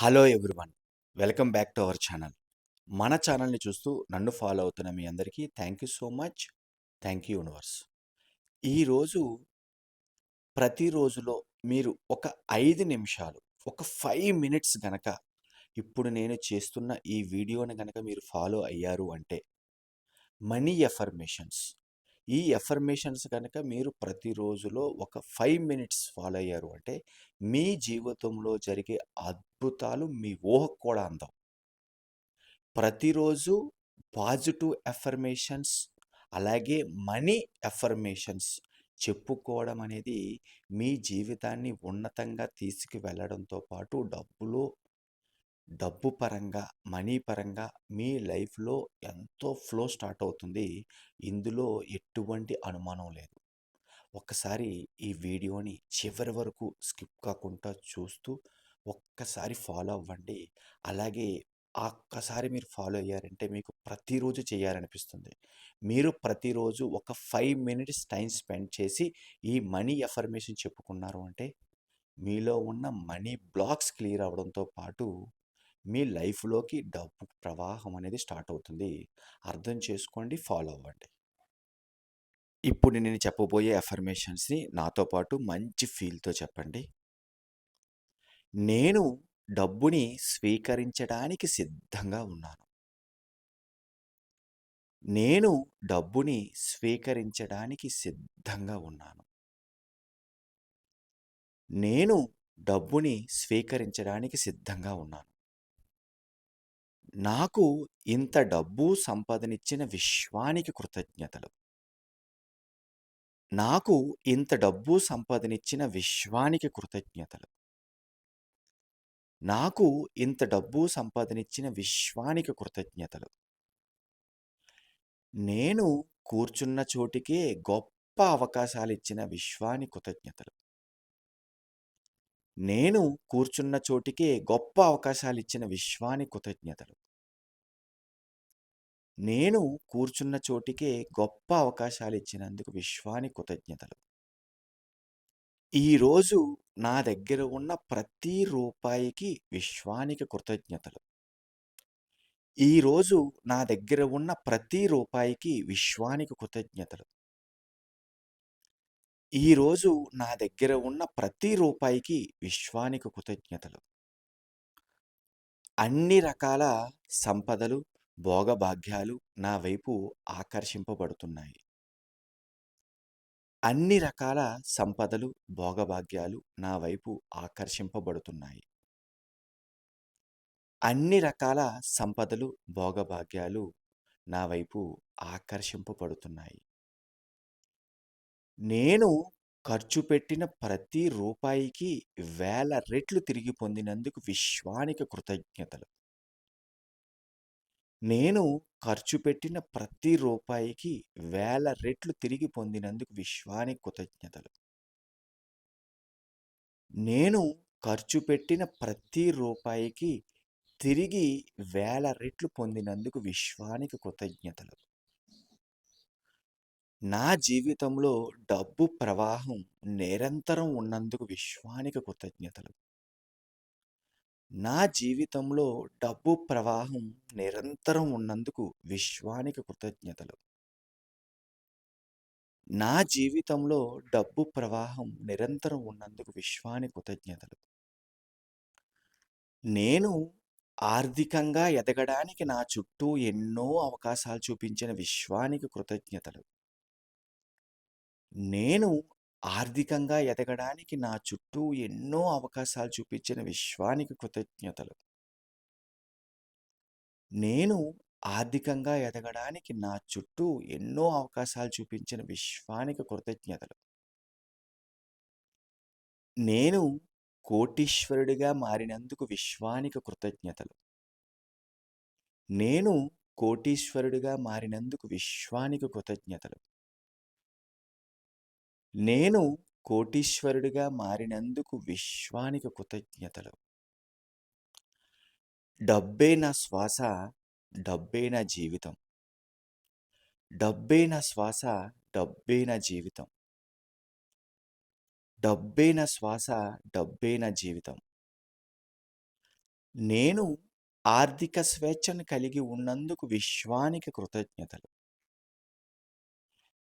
Hello everyone. Welcome back to our channel. మన ఛానల్ని చూస్తూ నన్ను ఫాలో అవుతున్న మీ అందరికీ thank you so much. Thank you universe. ఈరోజు ప్రతిరోజులో మీరు ఒక ఐదు నిమిషాలు ఒక ఫైవ్ మినిట్స్ గనక ఇప్పుడు నేను చేస్తున్న ఈ వీడియోని గనక మీరు ఫాలో అయ్యారు అంటే మనీ ఎఫర్మేషన్స్. ఈ ఎఫర్మేషన్స్ కనుక మీరు ప్రతిరోజులో ఒక ఫైవ్ మినిట్స్ ఫాలో అయ్యారు అంటే మీ జీవితంలో జరిగే అద్భుతాలు మీ ఊహకు కూడా అందం ప్రతిరోజు పాజిటివ్ ఎఫర్మేషన్స్ అలాగే మనీ ఎఫర్మేషన్స్ చెప్పుకోవడం అనేది మీ జీవితాన్ని ఉన్నతంగా తీసుకువెళ్ళడంతో పాటు డబ్బులో డబ్బు పరంగా మనీ పరంగా మీ లైఫ్లో ఎంతో ఫ్లో స్టార్ట్ అవుతుంది. ఇందులో ఎటువంటి అనుమానం లేదు. ఒక్కసారి ఈ వీడియోని చివరి వరకు స్కిప్ కాకుండా చూస్తూ ఒక్కసారి ఫాలో అవ్వండి. అలాగే ఒక్కసారి మీరు ఫాలో అయ్యారంటే మీకు ప్రతిరోజు చేయాలనిపిస్తుంది. మీరు ప్రతిరోజు ఒక ఫైవ్ మినిట్స్ టైం స్పెండ్ చేసి ఈ మనీ ఎఫర్మేషన్ చెప్పుకున్నారు అంటే మీలో ఉన్న మనీ బ్లాక్స్ క్లియర్ అవడంతో పాటు మీ లైఫ్లోకి డబ్బు ప్రవాహం అనేది స్టార్ట్ అవుతుంది. అర్థం చేసుకోండి ఫాలో అవ్వండి. ఇప్పుడు నేను చెప్పబోయే ఎఫర్మేషన్స్ని నాతో పాటు మంచి ఫీల్తో చెప్పండి. నేను డబ్బుని స్వీకరించడానికి సిద్ధంగా ఉన్నాను. నేను డబ్బుని స్వీకరించడానికి సిద్ధంగా ఉన్నాను. నేను డబ్బుని స్వీకరించడానికి సిద్ధంగా ఉన్నాను. నాకు ఇంత డబ్బు సంపదనిచ్చిన విశ్వానికి కృతజ్ఞతలు. నాకు ఇంత డబ్బు సంపదనిచ్చిన విశ్వానికి కృతజ్ఞతలు. నాకు ఇంత డబ్బు సంపదనిచ్చిన విశ్వానికి కృతజ్ఞతలు. నేను కూర్చున్న చోటికే గొప్ప అవకాశాలు ఇచ్చిన విశ్వాని కృతజ్ఞతలు. నేను కూర్చున్న చోటికే గొప్ప అవకాశాలు ఇచ్చిన విశ్వాని కృతజ్ఞతలు. నేను కూర్చున్న చోటికే గొప్ప అవకాశాలు ఇచ్చినందుకు విశ్వాని కృతజ్ఞతలు. ఈరోజు నా దగ్గర ఉన్న ప్రతి రూపాయికి విశ్వానికి కృతజ్ఞతలు. ఈరోజు నా దగ్గర ఉన్న ప్రతి రూపాయికి విశ్వానికి కృతజ్ఞతలు. ఈరోజు నా దగ్గర ఉన్న ప్రతి రూపాయికి విశ్వానికి కృతజ్ఞతలు. అన్ని రకాల సంపదలు భోగభాగ్యాలు నా వైపు ఆకర్షింపబడుతున్నాయి. అన్ని రకాల సంపదలు భోగభాగ్యాలు నా వైపు ఆకర్షింపబడుతున్నాయి. అన్ని రకాల సంపదలు భోగభాగ్యాలు నా వైపు ఆకర్షింపబడుతున్నాయి. నేను ఖర్చు పెట్టిన ప్రతి రూపాయికి వేల రెట్లు తిరిగి పొందినందుకు విశ్వానికి కృతజ్ఞతలు. నేను ఖర్చు పెట్టిన ప్రతి రూపాయికి వేల రెట్లు తిరిగి పొందినందుకు విశ్వానికి కృతజ్ఞతలు. నేను ఖర్చు పెట్టిన ప్రతి రూపాయికి తిరిగి వేల రెట్లు పొందినందుకు విశ్వానికి కృతజ్ఞతలు. నా జీవితంలో డబ్బు ప్రవాహం నిరంతరం ఉన్నందుకు విశ్వానికి కృతజ్ఞతలు. నా జీవితంలో డబ్బు ప్రవాహం నిరంతరం ఉన్నందుకు విశ్వానికి కృతజ్ఞతలు. నా జీవితంలో డబ్బు ప్రవాహం నిరంతరం ఉన్నందుకు విశ్వానికి కృతజ్ఞతలు. నేను ఆర్థికంగా ఎదగడానికి నా చుట్టూ ఎన్నో అవకాశాలు చూపించిన విశ్వానికి కృతజ్ఞతలు. నేను ఆర్థికంగా ఎదగడానికి నా చుట్టూ ఎన్నో అవకాశాలు చూపించిన విశ్వానికి కృతజ్ఞతలు. నేను ఆర్థికంగా ఎదగడానికి నా చుట్టూ ఎన్నో అవకాశాలు చూపించిన విశ్వానికి కృతజ్ఞతలు. నేను కోటీశ్వరుడిగా మారినందుకు విశ్వానికి కృతజ్ఞతలు. నేను కోటీశ్వరుడిగా మారినందుకు విశ్వానికి కృతజ్ఞతలు. నేను కోటీశ్వరుడిగా మారినందుకు విశ్వానికి కృతజ్ఞతలు. డబ్బే నా శ్వాస డబ్బే నా జీవితం. డబ్బే నా శ్వాస డబ్బే నా జీవితం. డబ్బే నా శ్వాస డబ్బే నా జీవితం. నేను ఆర్థిక స్వేచ్ఛను కలిగి ఉన్నందుకు విశ్వానికి కృతజ్ఞతలు.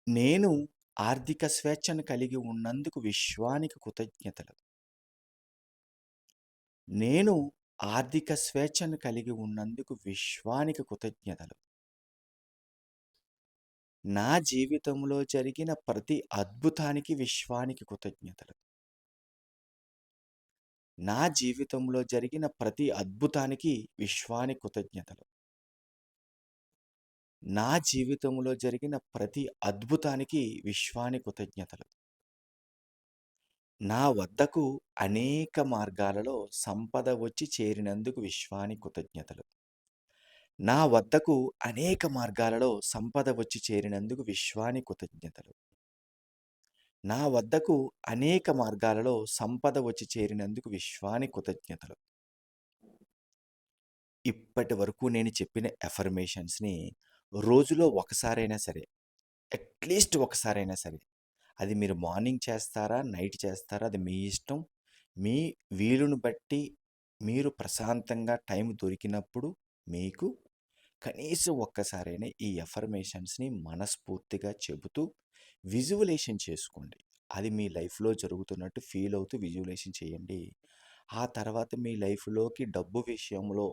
నేను ఆర్థిక స్వేచ్ఛను కలిగి ఉన్నందుకు విశ్వానికి కృతజ్ఞతలు. నేను ఆర్థిక స్వేచ్ఛను కలిగి ఉన్నందుకు విశ్వానికి కృతజ్ఞతలు. నా జీవితంలో జరిగిన ప్రతి అద్భుతానికి విశ్వానికి కృతజ్ఞతలు. నా జీవితంలో జరిగిన ప్రతి అద్భుతానికి విశ్వానికి కృతజ్ఞతలు. నా జీవితంలో జరిగిన ప్రతి అద్భుతానికి విశ్వాని కృతజ్ఞతలు. నా వద్దకు అనేక మార్గాలలో సంపద వచ్చి చేరినందుకు విశ్వాని కృతజ్ఞతలు. నా వద్దకు అనేక మార్గాలలో సంపద వచ్చి చేరినందుకు విశ్వాని కృతజ్ఞతలు. నా వద్దకు అనేక మార్గాలలో సంపద వచ్చి చేరినందుకు విశ్వాని కృతజ్ఞతలు. ఇప్పటి వరకు నేను చెప్పిన ఎఫర్మేషన్స్‌ని రోజులో ఒకసారైనా సరే, అట్‌లీస్ట్ ఒకసారైనా సరే, అది మీరు మార్నింగ్ చేస్తారా? నైట్ చేస్తారా? అది మీ ఇష్టం. మీ వీలుని బట్టి మీరు ప్రశాంతంగా టైం దొరికినప్పుడు మీకు కనీసం ఒక్కసారైనా ఈ ఎఫర్మేషన్స్‌ని మనస్ఫూర్తిగా చెబుతూ విజువలేషన్ చేసుకోండి. అది మీ లైఫ్‌లో జరుగుతున్నట్టు ఫీల్ అవుతూ విజువలేషన్ చేయండి. ఆ తర్వాత మీ లైఫ్‌లోకి డబ్బు విషయంలో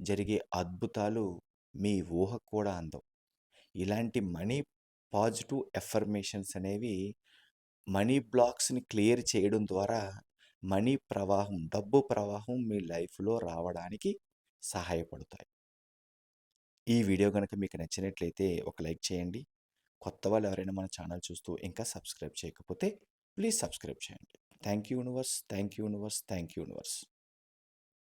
జరిగే అద్భుతాలు మీ ఊహకు కూడా అందం ఇలాంటి మనీ పాజిటివ్ ఎఫర్మేషన్స్ అనేవి మనీ బ్లాక్స్‌ని క్లియర్ చేయడం ద్వారా మనీ ప్రవాహం, డబ్బు ప్రవాహం మీ లైఫ్‌లో రావడానికి సహాయపడతాయి. ఈ వీడియో కనుక మీకు నచ్చినట్లయితే ఒక లైక్ చేయండి. కొత్త వాళ్ళు ఎవరైనా మన ఛానల్ చూస్తూ ఇంకా సబ్స్క్రైబ్ చేయకపోతే ప్లీజ్ సబ్స్క్రైబ్ చేయండి. Thank you universe. Thank you universe. Thank you universe.